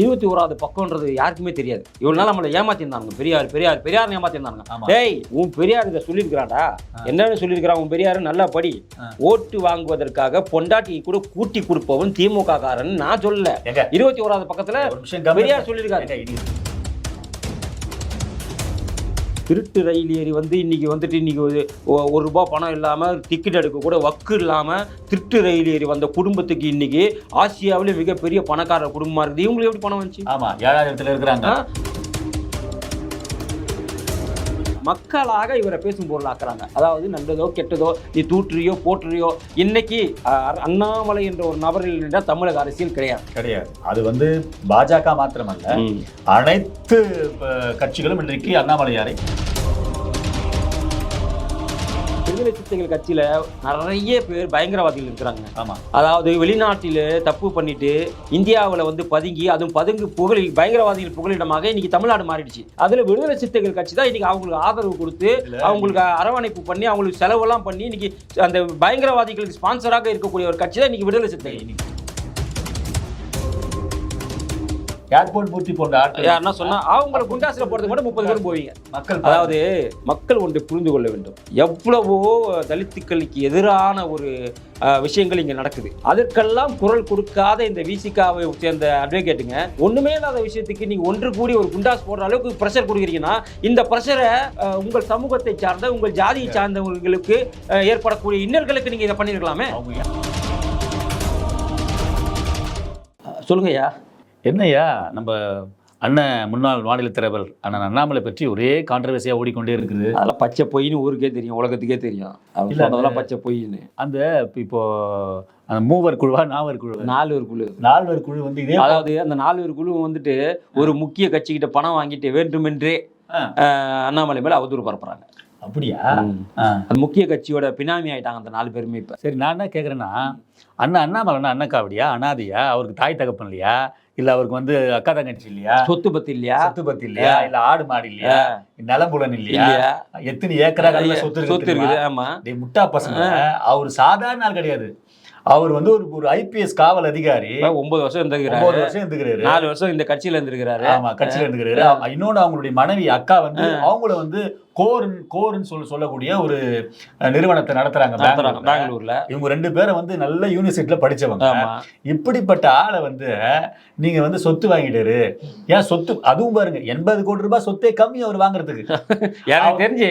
இருபத்தி ஓராவது பக்கம்ன்றது யாருக்குமே தெரியாது. இவ்வளவு நாள் நம்மளை ஏமாத்திருந்தாங்க பெரியார் பெரியார் பெரியார் ஏமாத்திருந்தாங்க. டேய் உன் பெரியார் இதை சொல்லியிருக்கிறான்டா. என்னன்னு சொல்லியிருக்கிறான் உன் பெரியார்? நல்லா படி. ஓட்டு வாங்குவதற்காக பொண்டாட்டியை கூட கூட்டி கொடுப்பவன் திமுக காரன் நான் சொல்லல. இருபத்தி ஓராவது பக்கத்துல. பெரியார் சொல்லியிருக்காரு. திருட்டு ரயில் ஏறி வந்து இன்னைக்கு வந்துட்டு இன்னைக்கு ஒரு ரூபாய் பணம் இல்லாமல் டிக்கெட் எடுக்க கூட வக்கு இல்லாமல் திருட்டு ரயில் ஏறி வந்த குடும்பத்துக்கு இன்னைக்கு ஆசியாவிலே மிகப்பெரிய பணக்கார குடும்பமா இருக்குது. இவங்களுக்கு எப்படி பணம் வந்துச்சு? ஆமா ஏழாவது இடத்துல இருக்கிறாங்க? மக்களாக இவரை பேசும் பொருளாக்குறாங்க. அதாவது நல்லதோ கெட்டதோ நீ தூற்றுறியோ போற்றுறியோ இன்னைக்கு அண்ணாமலை என்ற ஒரு நபரில் நின்ற தமிழக அரசியல் கிடையாது. கிடையாது. அது வந்து பாஜக மாத்திரமல்ல அனைத்து கட்சிகளும் இன்றைக்கு அண்ணாமலையாரை விடுதலை சிறுத்தைகள் கட்சியில நிறைய பேர் பயங்கரவாதிகள் இருக்கிறாங்க. ஆமா. அதாவது வெளிநாட்டில் தப்பு பண்ணிட்டு இந்தியாவில் வந்து பதுங்கி அதுவும் பதுங்கு புகழில் பயங்கரவாதிகள் புகலிடமாக இன்னைக்கு தமிழ்நாடு மாறிடுச்சு. அதுல விடுதலை சிறுத்தைகள் கட்சி தான் இன்னைக்கு அவங்களுக்கு ஆதரவு கொடுத்து. அவங்களுக்கு அரவணைப்பு பண்ணி அவங்களுக்கு செலவெல்லாம் பண்ணி இன்னைக்கு அந்த பயங்கரவாதிகளுக்கு ஸ்பான்சராக இருக்கக்கூடிய ஒரு கட்சி தான் இன்னைக்கு விடுதலை சிறுத்தைகள். ஏர்போர்ட் மூர்த்தி போன்ற யாருன்னா சொன்னா அவங்களை குண்டாசில போறதுக்கு மட்டும் முப்பது பேர் போவீங்க. மக்கள் அதாவது மக்கள் ஒன்றை புரிந்து கொள்ள வேண்டும். எவ்வளவோ தலித்துக்களுக்கு எதிரான ஒரு விஷயங்கள் இங்க நடக்குது. அதற்கெல்லாம் குரல் கொடுக்காத இந்த விசிகாவை சேர்ந்த அட்வொகேட்டுங்க ஒண்ணுமே இல்லாத விஷயத்துக்கு நீங்க ஒன்று கூடி ஒரு குண்டாஸ் போடுற அளவுக்கு ப்ரெஷர் கொடுக்குறீங்கன்னா இந்த ப்ரெஷரை உங்கள் சமூகத்தை சார்ந்த உங்கள் ஜாதியை சார்ந்தவங்களுக்கு ஏற்படக்கூடிய இன்னல்களுக்கு நீங்க இதை பண்ணிருக்கலாமே? அவங்க சொல்லுங்கய்யா என்னய்யா நம்ம அண்ணன் முன்னாள் மாநில தலைவர் அண்ணன் அண்ணாமலை பற்றி ஒரே கான்ட்ரவர்சியா ஓடிக்கொண்டே இருக்குது. அதெல்லாம் பச்சை பொய்ன்னு ஊருக்கே தெரியும் உலகத்துக்கே தெரியும். சொன்னதெல்லாம் பச்சை பொய்ன்னு அந்த இப்போ அந்த மூவர் குழுவா நாவர் குழு நாலு ஒரு குழு. நால்வர் குழு வந்து இதே அதாவது அந்த நாலு பேர் குழு வந்துட்டு ஒரு முக்கிய கட்சிகிட்ட பணம் வாங்கிட்டு வேண்டுமென்றே அண்ணாமலை மேல அவதூறு பரப்புறாங்க. அப்படியா? முக்கிய கட்சியோட பினாமி ஆயிட்டாங்க அந்த நாலு பேருமே இப்ப. சரி நான் என்ன கேட்குறேன்னா அண்ணா அண்ணாமலைனா அண்ணன் காவடியா அனாதையா அவருக்கு தாய் தகப்பன் இல்லையா? இல்ல அவருக்கு வந்து அக்கா தங்கச்சி இல்லையா? சொத்து பத்தி இல்லையா? சொத்து பத்தி இல்லையா? இல்ல ஆடு மாடு இல்லையா? நிலம்புலன் இல்லையா? இல்லையா? எத்தனை ஏக்கரா சொத்து சொத்து? இருக்குது ஆமா. முட்டா பசங்க. அவர் சாதாரண ஆள் கிடையாது. அவர் வந்து ஒரு ஒரு ஐபிஎஸ் காவல் அதிகாரி. ஒன்பது வருஷம் இருந்திருக்கிறாரு. ஒன்பது வருஷம் இருந்துக்கிறாரு நாலு வருஷம் இந்த கட்சியில இருந்திருக்கிறாரு. ஆமா கட்சியில இருந்துக்கிறாரு இன்னொன்னு அவங்களுடைய மனைவி அக்கா வந்து அவங்கள வந்து கோர்ன் கோர்ன்னு சொல்ல சொல்லக்கூடிய ஒரு நிறுவனத்தை நடத்துறாங்க பெங்களூர்ல. இவங்க ரெண்டு பேரும் வந்து நல்ல யூனிவர்சிட்டியில படிச்சவங்க. இப்படிப்பட்ட ஆளை வந்து நீங்க வந்து சொத்து வாங்கிட்டாரு. ஏன் சொத்து அதுவும் பாருங்க எண்பது கோடி ரூபாய் சொத்தே கம்மி அவர் வாங்குறதுக்கு. எனக்கு தெரிஞ்சு.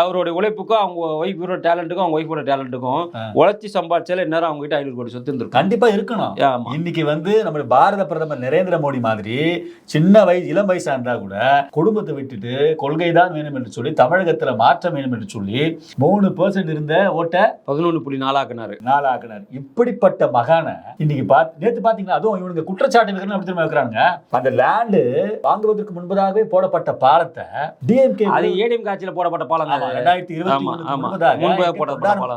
அவருடைய உழைப்புக்கும் அவங்க ஒய்ஃபோட டேலண்ட்டுக்கும் அவங்க ஒய்ஃபோட டேலண்ட்டுக்கும். உழைச்சி சம்பாதிச்சாலும் இந்நேரம் அவங்க கிட்ட ஐநூறு கோடி சொத்து இருந்திருக்கும். கண்டிப்பா இருக்கணும். இன்னைக்கு வந்து நம்ம பாரத பிரதமர் நரேந்திர மோடி மாதிரி சின்ன வயசு இளம் வயசா இருந்தா கூட குடும்பத்தை விட்டுட்டு கொள்கை தான் வேணும் என்று சொல்லி தமிழகத்துல மாற்றம் வேணும் என்று சொல்லி மூணு பெர்சன்ட் இருந்த ஓட்டை பதினொன்று புள்ளி நாலாக்குனாரு நாளாக்குனார் இப்படிப்பட்ட மகான இன்னைக்கு பாத்து நேத்து பாத்தீங்களா? அதுவும் இவனுங்க குற்றச்சாட்டு வைக்கிறேன்னு அப்படி திரும்ப வைக்கிறாங்க அந்த லேண்டு வாங்குவதற்கு முன்பதாகவே போடப்பட்ட பாலத்தை டிஎம்கே அது ஏடிஎம் காட்சியில போடப்பட்ட பாலம். ரெண்டாயிரத்தி இருபத்தி. முன்பதாக.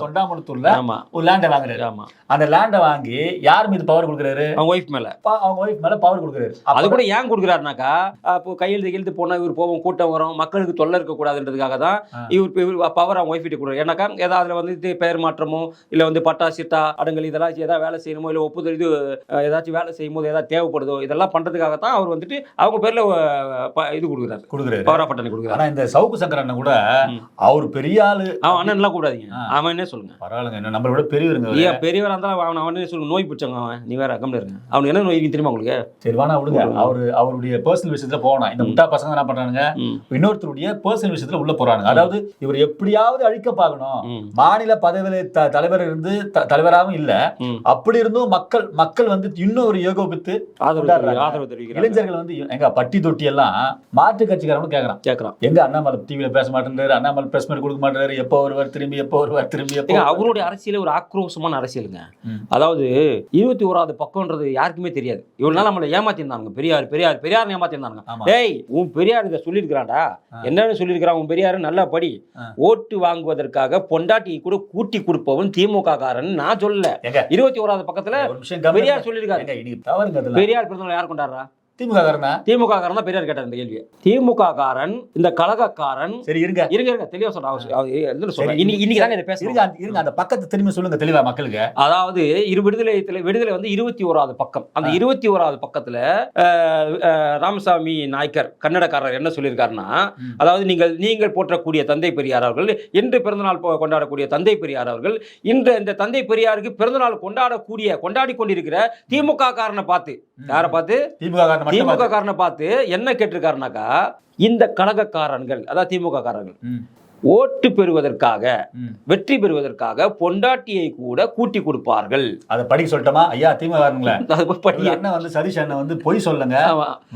தொண்டாமுத்தூர்ல ஒரு லேண்டை வாங்குறாரு. ஆமா. அந்த லேண்டை வாங்கி யார் மீது பவர் கொடுக்குறாரு? அவங்க ஒய்ஃப் மேல. அவங்க ஒய்ஃப் மேல பவர் கொடுக்குறாரு. அது கூட ஏன் கொடுக்குறாருனாக்கா அப்போ கையெழுத்து கையெழுத்து போனா இவர் போவோம் கூட்டம் வரும் மக்களுக்கு தொல்லை இருக்கக்கூடாதுன்றதுக்காக தான். இவர் இப்ப இவர் பவர் அவங்க ஒய்ஃப் கிட்ட கொடுக்குறாரு. ஏன்னாக்கா ஏதாவது அதுல வந்து பெயர் மாற்றமோ இல்ல வந்து பட்டா சிட்டா அடங்கல் இதெல்லாம் ஏதாவது வேலை செய்யணுமோ இல்ல ஒப்புதல் இது ஏதாச்சும் வேலை செய்யும் போது ஏதாவது தேவைப்படுதோ இதெல்லாம் பண்றதுக்காக தான் அவர் வந்துட்டு அவங்க பேர்ல இது கொடுக்குறாரு. கொடுக்குறாரு. பவரா பட்டணி கொடுக்குறாரு. ஆனா இந்த சவுக்கு சங்கர் அண்ணன் கூட. அவர் பெரிய ஆளு. அவன் அண்ணன் எல்லாம் கூடாதீங்க. அவன் என்ன சொல்லுங்க? பரவாயில்லைங்க. என்ன நம்மளை விட பெரியவருங்க அவரு. ஏன் பெரியவரா இருந்தாலும் அவன் அவனே சொல்லுங்க நோய் பிடிச்சவங்க அவன். நீ வேற கம்மில் இருங்க அவனுக்கு என்ன நோய் தெரியுமா உங்களுக்கு? சரி வேணா விடுங்க. அவரு அவருடைய பர்சனல் விஷயத்துல போகணும். இந்த முட்டா பசங்க என்ன பண்றானுங்க? இன்னொருத்தருடைய பர்சனல் விஷயத்துல உள்ள போறானுங்க. அதாவது இவர் எப்படியாவது அழிக்க பார்க்கணும். மாநில பதவியில தலைவர் இருந்து தலைவராகவும் இல்ல. அப்படி இருந்தும் மக்கள் மக்கள் வந்து இன்னும் ஒரு தெரிவிக்கிறாங்க. இளைஞர்கள் வந்து எங்க பட்டி தொட்டி எல்லாம் மாற்று கட்சிக்காரனும் கேக்குறான். கேட்கறான் எங்க அண்ணாமலை டிவியில பேச மாட்டேன்றாரு அண்ணாமலை பிரஸ் மீட் கொடுக்க மாட்டாரு எப்போ வருவார் திரும்பி எப்போ வருவார் திரும்பி எப்போ அவருடைய அரசியலே ஒரு ஆக்ரோஷமான அரசியலுங்க. அதாவது இருபத்தி ஓராவது பக்கம்ன்றது யாருக்குமே தெரியாது. இவ்வளவு நாள் நம்மளை ஏமாத்திருந்தாங்க பெரியார் பெரியார் பெரியார் ஏமாத்திருந்தாங்க. டேய் உன் பெரியார் இதை சொல்லியிருக்கிறான்டா. ஆ. என்னன்னு சொல்லியிருக்கிறான் உன் பெரியார்? நல்லா படி. ஓட்டு வாங்குவதற்காக பொண்டாட்டியை கூட கூட்டி கொடுப்பவன் திமுக காரன் நான் சொல்லல. இருபத்தி ஓராவது பக்கத்துல. பெரியார் சொல்லியிருக்காரு. பெரியார் பிறந்தநாள் யார் கொண்டாடுறா? திமுக காரனா திமுக காரன் தான் பெரியார் கேட்டார் இந்த கேள்வி திமுக காரன் இந்த கழகக்காரன். சரி இருங்க. இருங்க இருங்க. தெளிவா சொல்றேன். இன்னைக்கு தாங்க இதை இருங்க அந்த- இருங்க அந்த பக்கத்தை திரும்பி சொல்லுங்க தெளிவா மக்களுக்கு. அதாவது இரு விடுதலை விடுதலை வந்து இருபத்தி ஓராவது பக்கம். அந்த இருபத்தி ஓராவது பக்கத்துல ராமசாமி நாய்க்கர் கன்னடக்காரர் என்ன சொல்லியிருக்காருன்னா. அதாவது நீங்கள் நீங்கள் போற்றக்கூடிய தந்தை பெரியார் அவர்கள் இன்று பிறந்தநாள் கொண்டாடக்கூடிய தந்தை பெரியார் அவர்கள் இன்று இந்த தந்தை பெரியாருக்கு பிறந்தநாள் கொண்டாடக்கூடிய கொண்டாடி கொண்டிருக்கிற திமுக காரனை பார்த்து யாரை பார்த்து? திமுக திமுக காரனை பார்த்து என்ன கேட்டிருக்காருனாக்கா இந்த கழகக்காரன்கள் அதாவது திமுக காரர்கள் ஓட்டு பெறுவதற்காக. வெற்றி பெறுவதற்காக பொண்டாட்டியை கூட கூட்டி கொடுப்பார்கள். அதை படிக்க சொல்லட்டுமா? ஐயா திமுக காரங்களே அது போய் படி. அண்ணன் வந்து சதீஷ் அண்ணன் வந்து பொய் சொல்லுங்க.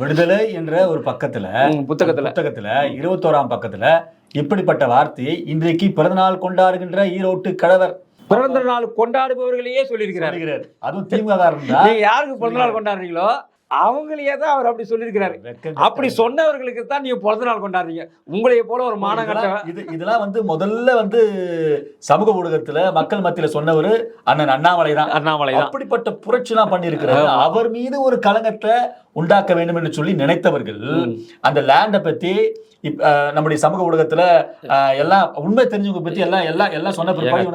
விடுதலை என்ற ஒரு பக்கத்துல புத்தகத்துல. புத்தகத்துல இருபத்தோராம் பக்கத்துல இப்படிப்பட்ட வார்த்தையை இன்றைக்கு பிறந்தநாள் கொண்டாடுகின்ற ஈரோட்டு கழவர். பிறந்த நாள் கொண்டாடுபவர்களையே சொல்லியிருக்கிறார். அதுவும் திமுக யாருக்கு பிறந்த நாள் கொண்டாடுறீங்களோ அவங்களையே தான் அவர் அப்படி சொல்லியிருக்கிறாரு. அப்படி சொன்னவர்களுக்கு தான் நீங்க பிறந்த நாள் கொண்டாடுறீங்க. உங்களைய போல ஒரு இதெல்லாம் இது இதெல்லாம் வந்து முதல்ல வந்து சமூக ஊடகத்துல மக்கள் மத்தியில சொன்னவரு அண்ணன் அண்ணாமலை தான். அண்ணாமலை அப்படிப்பட்ட புரட்சிலாம் பண்ணியிருக்கிறாரு. அவர் மீது ஒரு கலங்கத்தை உண்டாக்க வேண்டும் என்று சொல்லி நினைத்தவர்கள். அந்த லேண்டை பத்தி நம்முடைய சமூக ஊடகத்துல எல்லாம் உண்மை தெரிஞ்சவங்க பத்தி எல்லாம் எல்லாம் எல்லாம் சொன்ன பிற்பாடு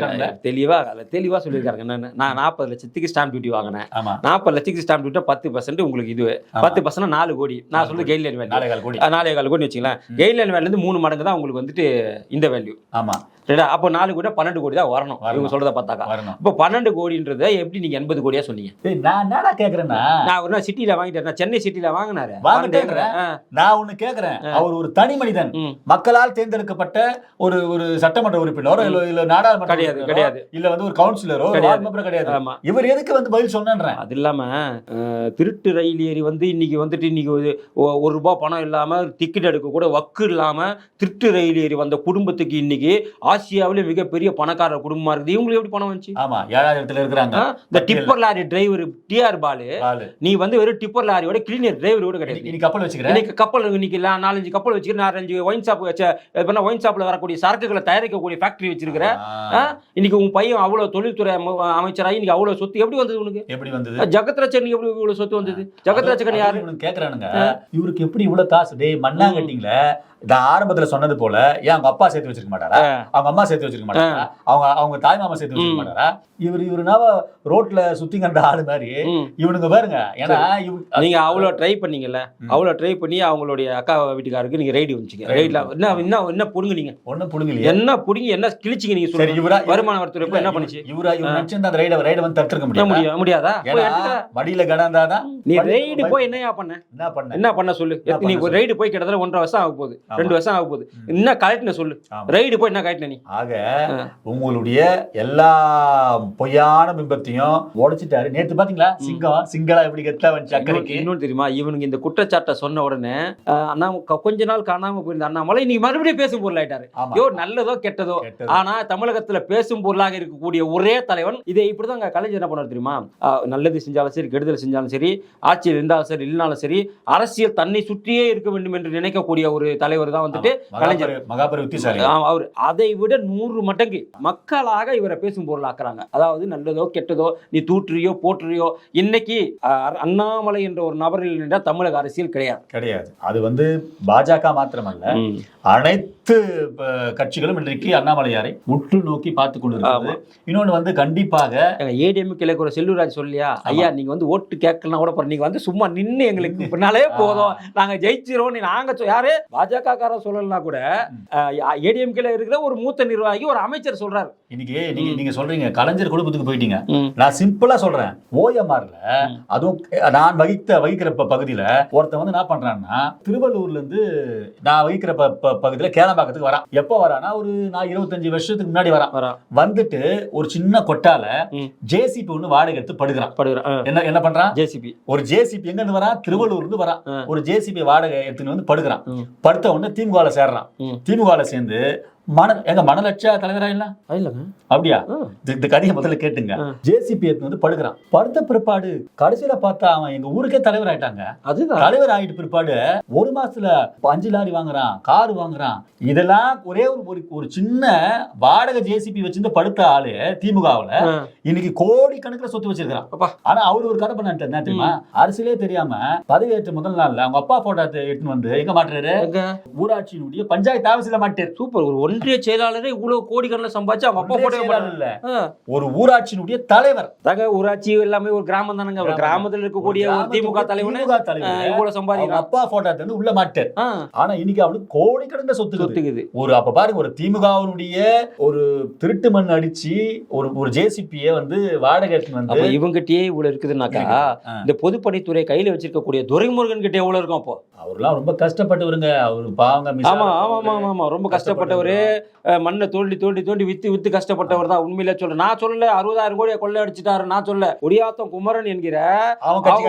எல்லாம் தெளிவா தெளிவா சொல்லியிருக்காங்க நான் நாற்பது லட்சத்துக்கு ஸ்டாம்ப் டியூட்டி வாங்கினேன். நாற்பது லட்சத்துக்கு ஸ்டாம்ப் டியூட்டி பத்து பர்சன்ட் உங்களுக்கு இது. பத்து பர்சன்ட் நாலு கோடி. நான் சொல்றது கெயின்லைன் வேல்யூ நாளை கால் கோடி. நாலே கால் கோடி வச்சுங்களேன் கெயின்லைன் வேல்யூ இருந்து மூணு மடங்கு தான் உங்களுக்கு வந்துட்டு இந்த வேல்யூ ஆமா. ரைட்டா அப்போ நாலு கோடி பன்னெண்டு கோடி தான் வரணும். இவங்க சொல்றத பார்த்தாக்கா. வரணும். இப்போ பன்னெண்டு கோடின்றத எப்படி நீங்க எண்பது கோடியா சொன்னீங்க? நான் என்னடா கேக்குறேன்னா? நான் ஒரு நாள் சிட்டில வாங்கிட்டேன் சென்னை சிட்டில வாங்கினாரு. நான் ஒண்ணு கேக்குறேன். அவர் ஒரு தனி மனிதன். மக்களால் தேர்ந்தெடுக்கப்பட்ட ஒரு ஒரு சட்டமன்ற உறுப்பினரோ இல்ல இல்ல நாடாளுமன்ற கிடையாது, கிடையாது. இல்ல வந்து ஒரு கவுன்சிலரோ கிடையாது. கிடையாது. இவர் எதுக்கு வந்து பதில் சொன்னேன்றேன். அது இல்லாம திருட்டு ரயில் ஏறி வந்து இன்னைக்கு வந்துட்டு இன்னைக்கு ஒரு ரூபாய் பணம் இல்லாம டிக்கெட் எடுக்க கூட வக்கு இல்லாம திருட்டு ரயில் ஏறி வந்த குடும்பத்துக்கு இன்னைக்கு ஆசியாவிலே மிகப்பெரிய பணக்கார குடும்பமா இருக்குது. இவங்களுக்கு எப்படி பணம் வந்துச்சு? ஆமா ஏழாவது இடத்துல இருக்கிறாங்க. இந்த tipper lorry driver TR Balu. நீ வந்து வெறும் டிப்பர் லாரியோட கிளீனர் டிரைவர் கூட கிடையாது. இன்னைக்கு கப்பல் வச்சுக்கிறேன். இன்னைக்கு கப்பல் இன்னைக்கு நாலஞ்சு கப்பல் வச்சுக்கிறேன். நாலஞ்சு ஒயின் ஷாப் வச்ச பண்ண ஒயின் ஷாப்ல வரக்கூடிய சரக்குகளை தயாரிக்கக்கூடிய ஃபேக்டரி வச்சிருக்கிற இன்னைக்கு உன் பையன் அவ்வளவு தொழில்துறை அம- அமைச்சராகி இன்னைக்கு அவ்வளவு சொத்து எப்படி வந்தது உனக்கு? எப்படி வந்தது? ஜகத் ரச்சன் எப்படி இவ்வளவு சொத்து வந்தது? ஜகத் ரச்சகன் யாரு? கேக்குறானுங்க. இவருக்கு எப்படி இவ்வளவு காசு? டேய் மண்ணாங்கட்டிங்களே. நான் ஆரம்பத்துல சொன்னது போல ஏன் அவங்க அப்பா சேர்த்து வச்சிருக்க மாட்டாரா? அவங்க அம்மா சேர்த்து வச்சிருக்க மாட்டாரா? அவங்க அவங்க தாய் மாமா சேர்த்து வச்சிருக்க. மாட்டாரா? இவர் இவருனாவ ரோட்ல சுத்தி கண்ட ஆளு மாதிரி. இவனுங்க பாருங்க. ஏன்னா நீங்க அவ்வளவு ட்ரை பண்ணீங்கல்ல. அவ்வளவு ட்ரை பண்ணி அவங்களுடைய அக்கா வீட்டுக்காருக்கு நீங்க ரைடு வந்துச்சீங்க ரைட்ல என்ன என்ன என்ன புடுங்க நீங்க ஒண்ணும் புடுங்கலையே. என்ன புடுங்கி என்ன கிழிச்சிங்க நீங்க சரி இவரா வருமான வரித்துறை என்ன பண்ணுச்சு? இவரா இவர் நினைச்சிருந்தா அந்த ரைட ரைட வந்து முடியாது? முடியும் முடியாதா. மடியில கடந்தாதான் நீ ரைடு போய் என்னையா பண்ண? என்ன பண்ண? என்ன பண்ண சொல்லு? நீ? ரைடு போய் கிட்டத்தட்ட ஒன்றரை வருஷம் ஆக போகுது. ரெண்டு வருஷம் ஆக போகுது. என்ன கலெக்ட்னு சொல்லு. ரைடு போய் என்ன கலெக்ட் நீ? ஆக. உங்களுடைய எல்லா பொய்யான பிம்பத்தையும் உடைச்சிட்டாரு. நேத்து பாத்தீங்களா? சிங்கம் சிங்களா எப்படி கெத்தா வந்துச்சு அக்கறைக்கு? இன்னொன்று தெரியுமா? இவனுங்க இந்த குற்றச்சாட்டை சொன்ன உடனே அண்ணா கொஞ்ச நாள் காணாம போயிருந்த அண்ணாமலை இன்னைக்கு மறுபடியும் பேசும் பொருள் ஆயிட்டாரு. ஐயோ நல்லதோ கெட்டதோ. ஆனா தமிழகத்துல பேசும் பொருளாக இருக்கக்கூடிய ஒரே தலைவன் இதை இப்படிதான் கலைஞர் என்ன பண்ணார் தெரியுமா? நல்லது செஞ்சாலும் சரி கெடுதல் செஞ்சாலும் சரி ஆட்சியில் இருந்தாலும் சரி இல்லைனாலும் சரி அரசியல் தன்னை சுற்றியே இருக்க வேண்டும் என்று நினைக்கக்கூடிய ஒரு தலைவர் தான் வந்துட்டு கலைஞர். மகாபரி- புத்திசாலி அவர் அதை விட நூறு மடங்கு மக்களாக இவரை பேசும் பொருளாக்குறாங்க. அதாவது நல்லதோ கெட்டதோ நீ தூற்றுறியோ போற்றுறியோ இன்னைக்கு அண்ணாமலை என்ற ஒரு நபரில் நின்ற தமிழக அரசியல் கிடையாது. கிடையாது. அது வந்து பாஜக மாத்திரமல்ல. அனைத்து கட்சிகளும் இன்றைக்கு அண்ணாமலையாரை உற்று நோக்கி பார்த்து கொண்டிருக்கிறது. இன்னொன்னு வந்து கண்டிப்பாக ஏடிஎம்கே ஒரு செல்லூராஜ் சொல்லியா? ஐயா நீங்க வந்து ஓட்டு கேட்கலாம் கூட போற நீங்க வந்து சும்மா நின்னு எங்களுக்கு பின்னாலே போதும். நாங்க ஜெயிச்சிரோம் நீ நாங்க யாரு? பாஜக காரர் சொல்லலாம் கூட ஏடிஎம்கேல இருக்கிற ஒரு மூத்த நிர்வாகி ஒரு அமைச்சர் சொல்றாரு. இன்னைக்கு நீங்க நீங்க சொல்றீங்க கலைஞர் குடும்பத்துக்கு போயிட்டீங்க. நான் சிம்பிளா சொல்றேன். ஓஎம்ஆர்ல அதுவும் நான் வகித்த வகிக்கிற பகுதியில ஒருத்தன் வந்து என்ன பண்றான்னா திருவள்ளூர்ல இருந்து நான் வகிக்கிற பகுதியில கேளம்பாக்கத்துக்கு வரான். எப்போ வரானா ஒரு நான் இருபத்தஞ்சு வருஷத்துக்கு முன்னாடி வரான். வரா. வந்துட்டு ஒரு சின்ன கொட்டால. ஜேசிபி ஒண்ணு வாடகை எடுத்து படுகிறான். படுகிறான் என்ன என்ன பண்றான்? ஜேசிபி ஒரு ஜேசிபி எங்க இருந்து வரான்? திருவள்ளூர்ல இருந்து வரான். ஒரு ஜேசிபி வாடகை எடுத்துன்னு வந்து படுகிறான். படுத்த உடனே திமுகல சேர்றான் ம். திமுகல சேர்ந்து மணல் எங்க மணலட்ச தலைவரா இல்ல? இல்லைங்க. அப்படியா. இந்த- கதையை முதல்ல கேட்டுங்க. ஜேசிபி வந்து படுக்கிறான். படுத்த பிற்பாடு கடைசியில பார்த்தா அவன் எங்க ஊருக்கே தலைவர் ஆயிட்டாங்க. அதுதான். தலைவர் ஆயிட்டு பிற்பாடு ஒரு மாசத்துல அஞ்சு லாரி வாங்குறான் கார் வாங்குறான். இதெல்லாம் ஒரே ஒரு ஒரு- சின்ன வாடகை ஜேசிபி வச்சிருந்து படுத்த ஆளு திமுகவுல. இன்னைக்கு கோடி கணக்குல சொத்து வச்சிருக்கான். ஆனா அவர் ஒரு கதை பண்ணாரு என்ன தெரியுமா? அரசியலே தெரியாம பதவியேற்ற முதல் நாள்ல அவங்க அப்பா போட்டோ எடுத்துன்னு வந்து எங்க மாட்டுறாரு? ஊராட்சியினுடைய பஞ்சாயத்து ஆபீஸ்ல மாட்டாரு சூப்பர் ஒரு ஒன்றிய செயலாளரே இவ்வளவு கோடிக்கணக்கில் சம்பாதிச்சு அவங்க அப்பா போட்டோ இல்ல. ஒரு ஊராட்சியினுடைய தலைவர். தாங்க ஊராட்சி எல்லாமே ஒரு கிராமம் தானங்க. ஒரு. கிராமத்தில் இருக்கக்கூடிய ஒரு திமுக தலைவர். இவ்வளவு அவங்க சம்பாதிக்கிறான் அப்பா போட்டோ வந்து உள்ள மாட்டார் ஆனா இன்னைக்கு அவனுக்கு கோடிக்கணக்கில் சொத்து. சொத்துக்குது. ஒரு அப்ப பாருங்க ஒரு திமுகவினுடைய ஒரு திருட்டு மண் அடிச்சு ஒரு ஒரு ஜேசிபிய வந்து வாடகை வந்து இவங்கிட்டயே இவ்வளவு இருக்குதுன்னாக்கா. இந்த பொதுப்பணித்துறை கையில வச்சிருக்கக்கூடிய துரைமுருகன் கிட்ட எவ்வளவு இருக்கும் அப்போ? அவர்லாம் ரொம்ப கஷ்டப்பட்டவருங்க. அவரு பாவங்க ஆமா ஆமா ஆமா ஆமா, ஆமா. ரொம்ப கஷ்டப்பட்டவரு. மண்ணை தோண்டி தோண்டி தோண்டி வித்து வித்து கஷ்டப்பட்டவர் தான். உண்மையில சொல்றேன். நான் சொல்லல அறுபதாயிரம் கோடியை கொள்ளை அடிச்சிட்டாரு நான் சொல்ல குடியாத்தம் குமரன் என்கிற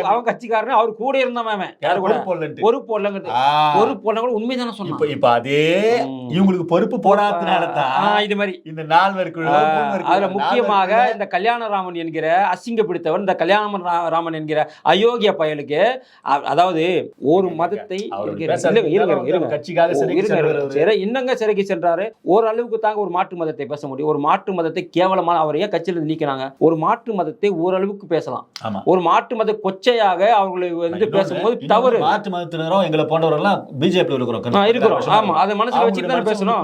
அவன் கட்சிக்காரன். அவர் கூட இருந்தவன் அவன். யாரு கூட? பொறுப்பு போடலங்கிறது. பொறுப்பு போடல கூட உண்மைதானே சொன்னான். இப்ப அதே. இவங்களுக்கு பொறுப்பு போடாதனால தான் இது மாதிரி. இந்த நால்வர் குழு ஆ, மூவர் குழு, அதுல முக்கியமாக இந்த கல்யாணராமன் என்கிற அசிங்க பிடித்தவன் இந்த கல்யாண ராமன் என்கிற அயோக்கிய பயலுக்கு அதாவது ஒரு மதத்தை இன்னங்க சிறைக்கு சென்றாரு. ஓரளவுக்கு தாங்க ஒரு மாற்று மதத்தை பேச முடியும். ஒரு மாற்று மதத்தை கேவலமான அவர் ஏன் கட்சியில இருந்து நீக்கினாங்க. ஒரு மாற்று மதத்தை ஓரளவுக்கு பேசலாம். ஒரு மாற்று மத கொச்சையாக அவர்களை வந்து பேசும்போது தவறு. மாற்று மதத்தினரும் எங்களை போன்றவரெல்லாம் பிஜேபி இருக்கிறோம். இருக்கிறோம். ஆமா. அதை மனசுல வச்சுட்டு தானே பேசணும்.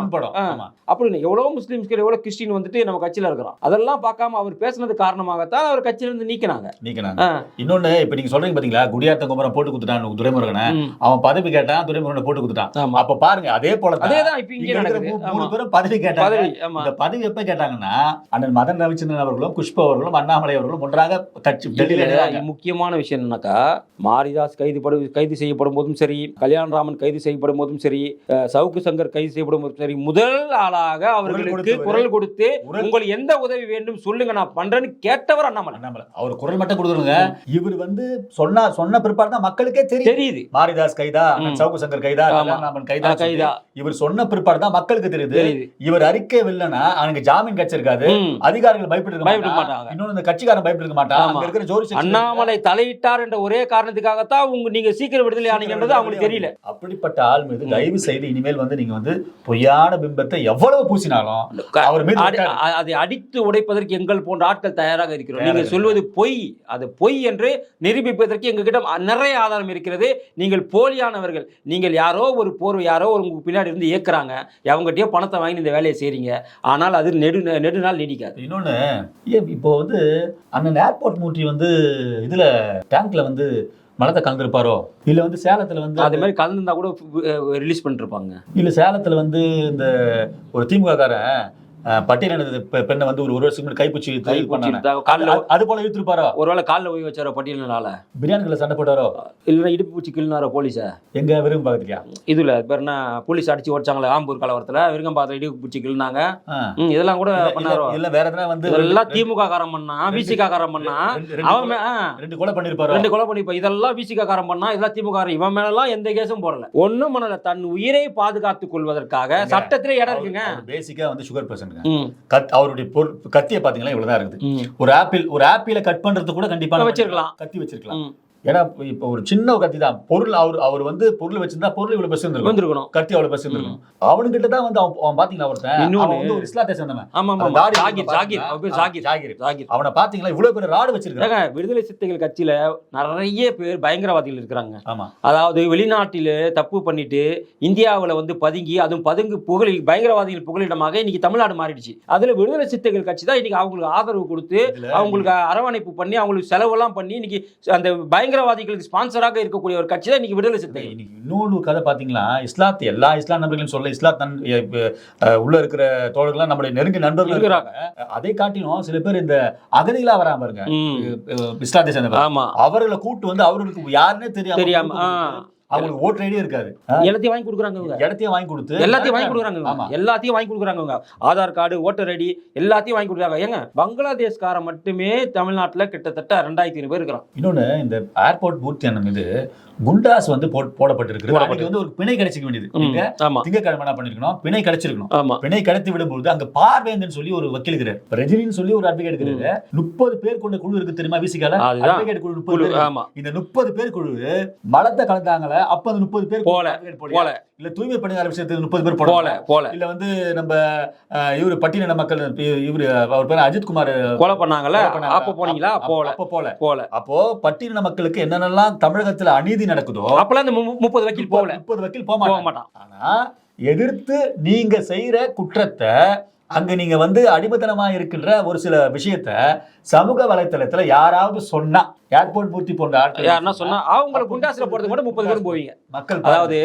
அப்படின்னு எவ்வளவு முஸ்லீம்ஸ்கள் எவ்வளவு கிறிஸ்டின் வந்துட்டு நம்ம கட்சியில இருக்கிறோம். அதெல்லாம் பார்க்காம அவர் பேசுனது காரணமாகத்தான் அவர் கட்சியில இருந்து நீக்கினாங்க. நீக்கினாங்க. இன்னொன்னு இப்ப நீங்க சொல்றீங்க பாத்தீங்களா? குடியாத்த குமரன் போட்டு கொடுத்துட்டான் துரைமுருகனை. அவன் பதவி கேட்டான் துரைமுருகனை போட்டு கொடுத்துட்டான். அப்ப பாருங்க அதே போல தான் அதேதான் இப்ப இங்க நடக்குது. மூணு பேரும் பதவி கேட்டாங்க. இந்த பதவி எப்ப கேட்டாங்கன்னா அண்ணன் மதன் ரவிச்சந்திரன் அவர்களும் குஷ்பு அவர்களும் அண்ணாமலை அவர்களும் ஒன்றாக கட்சி டெல்லியில. முக்கியமான விஷயம் என்னன்னாக்கா மாரிதாஸ் கைது படு கைது செய்யப்படும் போதும் சரி கல்யாணராமன் கைது செய்யப்படும் போதும் சரி சவுக்கு சங்கர் கைது செய்யப்படும் போதும் சரி முதல் ஆளாக அவர்களுக்கு. குரல் கொடுத்து உங்களுக்கு எந்த உதவி வேண்டும்? சொல்லுங்க நான் பண்றேன்னு கேட்டவர் அண்ணாமலை. அண்ணாமலை. அவர் குரல் மட்டும் கொடுக்குறங்க இவர் வந்து சொன்னா சொன்ன பிற்பாடு தான் மக்களுக்கே தெரியும் தெரியுது. மாரிதாஸ் கைதா. சவுக்கு சங்கர் கைதா. கல்யாணராமன் கைதா கைதா. இவர் சொன்ன பிற்பாடு தான் மக்களுக்கு தெரியுது. தெரியுது. இவர் அறிக்கை இல்லைன்னா அவனுக்கு ஜாமீன் கிடைச்சிருக்காது. அதிகாரிகள் பயப்பட்டு இருக்க பயப்பட மாட்டாங்க. இன்னொன்னு இந்த கட்சிக்காரன் பயப்பட்டு இருக்க மாட்டான். இருக்கிற செக்ஷன் அண்ணாமலை தலையிட்டார் என்ற ஒரே காரணத்துக்காகத்தான் உங்க நீங்க சீக்கிரம் விடுதலை ஆனீங்கன்றது அவங்களுக்கு தெரியல. அப்படிப்பட்ட ஆள் மீது தயவு செய்து இனிமேல் வந்து நீங்க வந்து பொய்யான பிம்பத்தை எவ்வளவு பூசினாலும் அவர் மீது அதை அடித்து உடைப்பதற்கு எங்கள் போன்ற ஆட்கள் தயாராக இருக்கிறோம். நீங்கள் சொல்வது பொய். அது பொய் என்று நிரூபிப்பதற்கு எங்ககிட்ட நிறைய ஆதாரம் இருக்கிறது. நீங்கள் போலியானவர்கள். நீங்கள் யாரோ ஒரு போர் யாரோ ஒரு பின்னாடி இருந்து இயக்குறாங்க. அவங்ககிட்டயோ பணத்தை வாங்கி இந்த வேலையை செய்றீங்க. ஆனால் அது நெடு நெடுநாள் நீடிக்காது. இன்னொன்னு ஏன் இப்போ வந்து அண்ணன் ஏர்போர்ட் மூட்டி வந்து இதுல டேங்க்ல வந்து மலத்தை கலந்துருப்பாரோ? இல்ல வந்து சேலத்துல வந்து அதே மாதிரி கலந்துருந்தா கூட ரிலீஸ் பண்ணிட்டு இருப்பாங்க இல்ல சேலத்துல வந்து இந்த ஒரு திமுக காரன் பட்டியலினது பெண்ணை வந்து ஒரு ஒரு வருஷத்துக்கு முன்னாடி கைப்பிடிச்சு கை இது பண்ணானே. பிடிச்சிட்டு காலில் அது- போல இழுத்துருப்பாரோ? ஒருவேளை காலில் போய் வச்சாரோ பட்டியலினால? பிரியாணி கடையில சண்டை போட்டாரோ? இல்லைன்னா இடுப்பு பூச்சி கிள்னாரோ போலீஸை? எங்க விரும்பு பாக்கத்தியா இதுல பேர் என்ன போலீஸ் அடிச்சு ஓடிச்சாங்களே ஆம்பூர் கலவரத்தில் விருங்கம்பாத்திரம் இடுப்பு பூச்சி கிள்னாங்க. ம், இதெல்லாம் கூட பண்ணாரோ? இல்ல வேற எதனா வந்து இதெல்லாம் திமுக காரம் பண்ணா விசிக காரம் பண்ணா அவன் ரெண்டு கொலை பண்ணிருப்பாரோ? ரெண்டு கொலை பண்ணிப்ப இதெல்லாம் விசிக காரம் பண்ணா இதெல்லாம் திமுக இவன் மேலாம் எந்த கேஸும் போடல. ஒண்ணும் பண்ணல. தன் உயிரை பாதுகாத்துக் கொள்வதற்காக சட்டத்திலே இடம் இருக்குங்க. பேசிக்கா வந்து சுகர் பேஷண்ட்ங்க ம், கத் அவருடைய பொருள் கத்தியை பாத்தீங்களா இவ்வளவுதான் இருக்குது. ஒரு ஆப்பிள் ஒரு ஆப்பிள கட் பண்றது கூட கண்டிப்பா வச்சிருக்கலாம். கத்தி வச்சிருக்கலாம். ஏன்னா இப்ப ஒரு சின்ன கத்தி தான். பொருள் அவர் அவர் வந்து பொருள் வச்சிருந்தா பொருள் இவ்வளவு பெருசு இருந்திருக்கும். கத்தி அவ்வளவு பெருசு இருந்திருக்கும். அவனுக்கிட்ட தான் வந்து அவன் பாத்தீங்களா ஒருத்தன்? இன்னொன்னு- அவன் வந்து ஒரு இஸ்லாத்தை சேர்ந்தவன். அவன் பேர் பாத்தீங்களா? இவ்வளவு பெரிய ராடு வச்சிருக்கான் ஏங்க, விடுதலை சிறுத்தைகள் கட்சியில நிறைய பேர் பயங்கரவாதிகள் இருக்கிறாங்க. ஆமா. அதாவது வெளிநாட்டில் தப்பு பண்ணிட்டு இந்தியாவில் வந்து பதுங்கி அதுவும் பதுங்கு புகழி பயங்கரவாதிகள் புகலிடமாக இன்னைக்கு தமிழ்நாடு மாறிடுச்சு. அதுல விடுதலை சிறுத்தைகள் கட்சி தான் இன்னைக்கு அவங்களுக்கு ஆதரவு கொடுத்து அவங்களுக்கு அரவணைப்பு பண்ணி அவங்களுக்கு செலவெல்லாம் பண்ணி இன்னைக்கு அந்த பயங்கரவாதிகளுக்கு ஸ்பான்சராக இருக்கக்கூடிய ஒரு கட்சி தான் இன்னைக்கு விடுதலை சிறுத்தைகள். இன்னைக்கு இன்னொரு கதை பாத்தீங்களா? இஸ்லாத் எல்லா இஸ்லாம் நபர்களும் சொல்ல இஸ்லாத் நன் உள்ள இருக்கிற தோழர்கள்லாம் நம்மளுடைய நெருங்கிய நண்பர்கள் இருக்கிறாங்க. அதை காட்டிலும் சில பேர் இந்த அகதிகளா வராம பாருங்க. இஸ்லாத்தை சேர்ந்தவர். ஆமா. அவர்களை கூட்டு வந்து அவர்களுக்கு யாருன்னே தெரியாம தெரியாம, அவங்களுக்கு ஓட்டர் ஐடியே இருக்காது. எல்லாத்தையும் வாங்கி கொடுக்குறாங்க இடத்தையும் வாங்கி கொடுத்து எல்லாத்தையும் வாங்கி கொடுக்குறாங்க எல்லாத்தையும் வாங்கி கொடுக்குறாங்க ஆதார் கார்டு ஓட்டர் ஐடி எல்லாத்தையும் வாங்கி கொடுக்குறாங்க. ஏங்க பங்களாதேஷ்காரன் மட்டுமே தமிழ்நாட்டுல கிட்டத்தட்ட ரெண்டாயிரத்தி ஐநூறு பேர் இருக்கிறான். இன்னொன்னு இந்த ஏர்போர்ட் பூத் எண்ணம் மீது குண்டாஸ் வந்து போட்- போடப்பட்டிருக்கு. அதுக்கு வந்து ஒரு பிணை கிடைச்சிக்க வேண்டியது. திங்கக்கிழமை என்ன பண்ணிருக்கணும்? பிணை கிடைச்சிருக்கணும். பிணை கடத்தி விடும்போது அங்க பார்வேந்தன் சொல்லி ஒரு வக்கீல் இருக்கிறார் ரஜினின்னு சொல்லி ஒரு அட்வொகேட் இருக்கிறாரு. முப்பது பேர் கொண்ட குழு இருக்கு தெரியுமா? விசிகால அட்வொகேட் குழு முப்பது இந்த முப்பது பேர் குழு மலத்தை கலந்தாங்களே அப்ப அந்த முப்பது பேர் போல? போல. இல்ல தூய்மை பணியாளர் விஷயத்துக்கு முப்பது பேர் போல போல. இல்ல வந்து நம்ம இவரு பட்டியலின மக்கள் இவரு அவர் பேர் அஜித் குமார். கொலை பண்ணாங்கல்ல கொலை பண்ணாங்க. அப்ப போனீங்களா? போல. அப்ப போல. போல. அப்போ பட்டியலின மக்களுக்கு என்னென்னலாம் தமிழகத்துல அநீதி நடக்குதோ அப்பெல்லாம் இந்த முப்பது வக்கீல் போகல. முப்பது வக்கீல் போக மாட்டான் ஆனா எதிர்த்து நீங்க செய்யற குற்றத்தை அங்க நீங்க வந்து அடிமத்தனமா இருக்கின்ற ஒரு சில விஷயத்த சமூக வலைத்தளத்துல யாராவது சொன்னா ஏர்போர்ட் பூர்த்தி போன்ற ஆட்கள் யாருன்னா சொன்னா அவங்களை குண்டாசில போறதுக்கு மட்டும் முப்பது பேரும் போவீங்க. மக்கள் அதாவது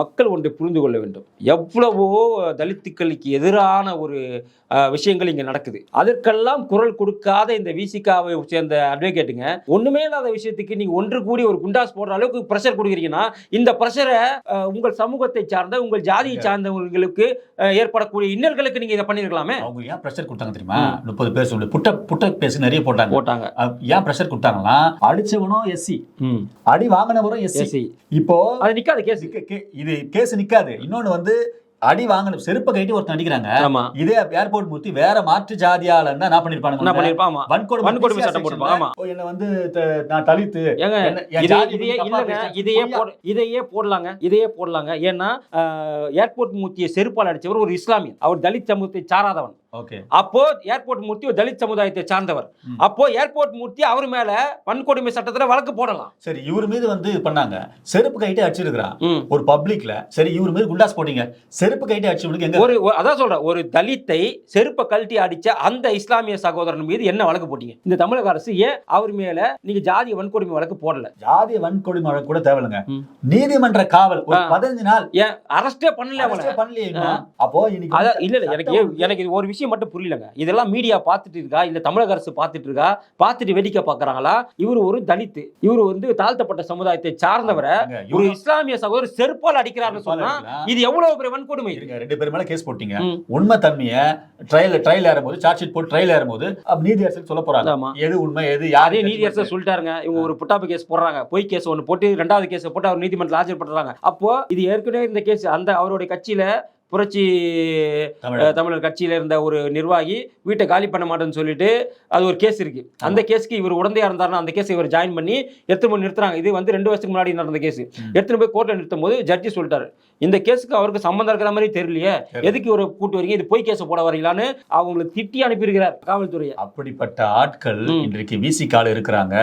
மக்கள் ஒன்றை புரிந்து கொள்ள வேண்டும். எவ்வளவோ தலித்துக்களுக்கு எதிரான ஒரு விஷயங்கள் இங்க நடக்குது. அதற்கெல்லாம் குரல் கொடுக்காத இந்த விசிகாவை சேர்ந்த அட்வொகேட்டுங்க ஒண்ணுமே இல்லாத விஷயத்துக்கு நீங்க ஒன்று கூடி ஒரு குண்டாஸ் போடுற அளவுக்கு ப்ரெஷர் கொடுக்குறீங்கன்னா இந்த ப்ரெஷரை உங்கள் சமூகத்தை சார்ந்த உங்கள் ஜாதியை சார்ந்தவர்களுக்கு அஹ், ஏற்படக்கூடிய இன்னல்களுக்கு நீங்க இதை பண்ணிருக்கலாமே. அவங்க ஏன் பிரஷர் கொடுத்தாங்க தெரியுமா? முப்பது பேர் சொல்லி புட்ட புட்ட பேசி நிறைய போட்டாங்க. போட்டாங்க. ஏன் பிரஷர் கொடுத்தாங்கன்னா அடிச்சவனும் எஸ்சி. அடி வாங்கினவரும் எஸ்சி. இப்போ அது நிக்காது கேஸ். இது கேஸ் நிக்காது. இன்னொன்னு வந்து அடி வாங்கின செருப்பை கைட்டி ஒருத்தன் அடிக்கிறாங்க. ஆமா. இதே ஏர்போர்ட் மூர்த்தி வேற மாற்று ஜாதியால இருந்தா என்ன பண்ணிருப்பானுங்க என்ன பண்ணிருப்பான்? ஆமா. வன்கொடுமை வன்கொடுமை சட்டம் ஓ, என்ன வந்து நான் தலித்து. ஏங்க இதையே இல்லைங்க. இதையே இதையே போடலாங்க. இதையே போடலாங்க. ஏன்னா ஏர்போர்ட் மூர்த்தியை செருப்பால் அடிச்சவர் ஒரு இஸ்லாமியன். அவர் தலித் சமூகத்தை சாராதவன். அப்போ ஏர்போர்ட் மூர்த்தி ஒரு தலித் சமுதாயத்தை சார்ந்தவர். அப்போ ஏர்போர்ட் மூர்த்தி அவர் மேல வன்கொடுமை சட்டத்துல வழக்கு போடலாம். சரி இவர் மீது வந்து பண்ணாங்க. செருப்பு கைட்டு அடிச்சிருக்கிறான் ம். ஒரு பப்ளிக்ல. சரி இவர் மீது குண்டாஸ் போட்டீங்க. செருப்பு கைட்டு எங்க? ஒரு அதான் சொல்றேன். ஒரு தலித்தை செருப்பை கழட்டி அடிச்ச அந்த இஸ்லாமிய சகோதரன் மீது என்ன வழக்கு போட்டீங்க? இந்த தமிழக அரசு ஏன் அவர் மேல நீங்க ஜாதிய வன்கொடுமை வழக்கு போடல? ஜாதிய வன்கொடுமை வழக்கு கூட தேவையில்லைங்க. நீதிமன்ற காவல் ஒரு. பதினஞ்சு நாள். ஏன் அரஸ்டே பண்ணல பண்ணலையே இன்னும். அப்போ இன்னைக்கு இல்ல இல்ல எனக்கு எனக்கு ஒரு விஷயம் மட்டும் புரியலங்க. இதெல்லாம் மீடியா பார்த்துட்டு இருக்கா? இல்ல தமிழக அரசு பார்த்துட்டு இருக்கா? பார்த்துட்டு வேடிக்கை பார்க்கறாங்களா? இவர் ஒரு தலித் இவர் வந்து தாழ்த்தப்பட்ட சமுதாயத்தை சார்ந்தவரை ஒரு இஸ்லாமிய சகோதரர் செருப்பால் அடிக்கிறாருன்னு சொன்னா. இது எவ்வளவு பெரிய வன்கொடுமை? ரெண்டு பேர் மேல கேஸ் போட்டீங்க. உண்மை தன்மைய ட்ரையல் ட்ரையல் ஏறும்போது சார்ஜ் ஷீட் போட்டு ட்ரையல் ஏறும்போது நீதி அரசு சொல்ல போறாங்க. எது உண்மை எது அதே யாரே நீதியரசர் சொல்லிட்டாருங்க. இவங்க ஒரு புட்டாப்பு கேஸ் போடுறாங்க. பொய் கேஸ் ஒன்று போட்டு ரெண்டாவது கேஸ் போட்டு அவர் நீதிமன்றத்தில் ஆஜர்படுறாங்க அப்போ இது ஏற்கனவே இந்த கேஸ் அந்த அவருடைய கட்சியில புரட்சி தமிழர். கட்சியில இருந்த ஒரு நிர்வாகி வீட்டை காலி பண்ண மாட்டேன்னு சொல்லிட்டு அது ஒரு கேஸ் இருக்கு. அந்த கேஸ்க்கு இவர் உடந்தையா இருந்தாருன்னா அந்த கேஸ் இவர் ஜாயின் பண்ணி எடுத்து போய் நிறுத்துறாங்க. இது வந்து ரெண்டு வருஷத்துக்கு முன்னாடி நடந்த கேஸ் எடுத்துன்னு போய் கோர்ட்ல நிறுத்தும் போது ஜட்ஜி சொல்லிட்டாரு. இந்த கேஸுக்கு அவருக்கு சம்மந்தம் இருக்கிற மாதிரி தெரியலையே. எதுக்கு இவரை கூட்டு வரீங்க? இது பொய் கேஸ் போட வரீங்களான்னு அவங்களை திட்டி அனுப்பியிருக்கிறார் காவல்துறையை. அப்படிப்பட்ட ஆட்கள். இன்றைக்கு விசி கால இருக்கிறாங்க.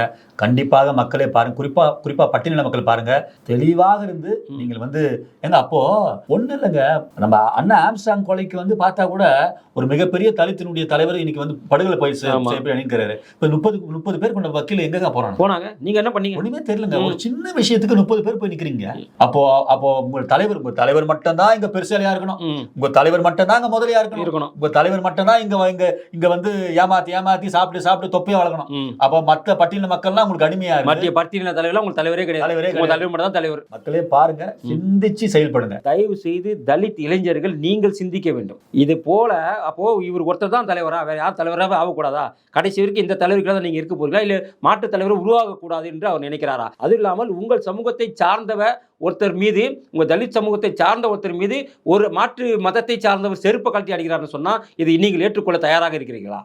கண்டிப்பாக மக்களே பாருங்க. குறிப்பா குறிப்பா பட்டியல மக்கள் பாருங்க. தெளிவாக இருந்து. நீங்கள் வந்து ஏங்க அப்போ ஒண்ணு இல்லைங்க. நம்ம அண்ணா ஆம்ஸ்டாங் கொலைக்கு வந்து பார்த்தா கூட ஒரு மிகப்பெரிய தலித்தினுடைய தலைவர் இன்னைக்கு வந்து படுகொலை போய் ஆமா. அணிக்கிறாரு இப்ப முப்பது முப்பது பேர் கொண்ட வக்கீல் எங்கங்க போறாங்க? போனாங்க. நீங்க என்ன பண்ணீங்க? ஒண்ணுமே தெரியலங்க. ஒரு சின்ன விஷயத்துக்கு முப்பது பேர் போய் நிக்கிறீங்க. அப்போ அப்போ உங்க தலைவர் உங்க தலைவர் மட்டும்தான் இங்க பெருசாலியா இருக்கணும்? உங்க தலைவர் மட்டும்தான் இங்க முதலியா இருக்கணும்? இருக்கணும். உங்க தலைவர் மட்டும்தான் இங்க இங்க இங்க வந்து ஏமாத்தி ஏமாத்தி சாப்பிட்டு சாப்பிட்டு தொப்பையா வளர்க்கணும். அப்ப மத்த பட்டியல மக்கள்லாம் உங்களுக்கு அடிமையா இருக்கு. மத்திய பட்டியலின தலைவர் உங்களுக்கு தலைவரே கிடையாது. தலைவரே. தலைவர் மட்டும் தான் தலைவர். மக்களே பாருங்க சிந்திச்சு செயல்படுங்க. தயவு செய்து தலித் இளைஞர்கள் நீங்கள் சிந்திக்க வேண்டும். இது போல அப்போ இவர் ஒருத்தர் தான் தலைவரா? வேற யார் தலைவராக ஆகக்கூடாதா? கடைசி வரைக்கும் இந்த தலைவர்களாக தான் நீங்க இருக்க போறீங்களா? இல்ல மாற்று தலைவர் உருவாகக்கூடாது என்று அவர் நினைக்கிறாரா? அது இல்லாமல் உங்கள் சமூகத்தை சார்ந்தவ ஒருத்தர் மீது உங்க தலித் சமூகத்தை சார்ந்த ஒருத்தர் மீது ஒரு மாற்று மதத்தை சார்ந்தவர் செருப்பு கழட்டி அடிக்கிறார்னு சொன்னா இது நீங்கள் ஏற்றுக்கொள்ள தயாராக இருக்கிறீங்களா